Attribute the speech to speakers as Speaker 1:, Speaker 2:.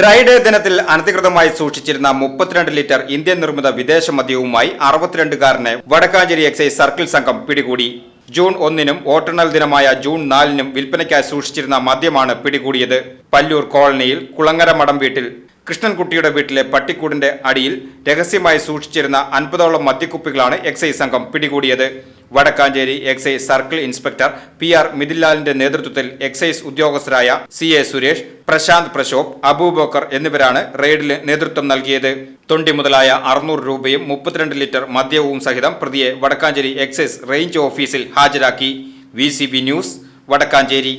Speaker 1: Dry day ദിനത്തിൽ അനധികൃതമായി സൂക്ഷിച്ചിരുന്ന മുപ്പത്തിരണ്ട് ലിറ്റർ ഇന്ത്യൻ നിർമ്മിത വിദേശ മദ്യവുമായി അറുപത്തിരണ്ടുകാരനെ വടക്കാഞ്ചേരി എക്സൈസ് സർക്കിൾ സംഘം പിടികൂടി. ജൂൺ ഒന്നിനും വോട്ടെണ്ണൽ ദിനമായ ജൂൺ നാലിനും വിൽപ്പനയ്ക്കായി സൂക്ഷിച്ചിരുന്ന മദ്യമാണ് പിടികൂടിയത്. പല്ലൂർ കോളനിയിൽ കുളങ്ങര മഠം വീട്ടിൽ കൃഷ്ണൻകുട്ടിയുടെ വീട്ടിലെ പട്ടിക്കൂടിന്റെ അടിയിൽ രഹസ്യമായി സൂക്ഷിച്ചിരുന്ന അൻപതോളം മദ്യക്കുപ്പികളാണ് എക്സൈസ് സംഘം പിടികൂടിയത്. Vadakkanchery excise circle inspector P R മിഥിലാലിന്റെ നേതൃത്വത്തിൽ എക്സൈസ് ഉദ്യോഗസ്ഥരായ സി എ സുരേഷ് പ്രശാന്ത് പ്രശോഭ് അബൂബക്കർ എന്നിവരാണ് റെയ്ഡിന് നേതൃത്വം നൽകിയത്. തൊണ്ടി മുതലായ അറുന്നൂറ് രൂപയും മുപ്പത്തിരണ്ട് ലിറ്റർ മദ്യവും സഹിതം പ്രതിയെ വടക്കാഞ്ചേരി എക്സൈസ് റേഞ്ച് ഓഫീസിൽ ഹാജരാക്കി. V news Vadakkanchery.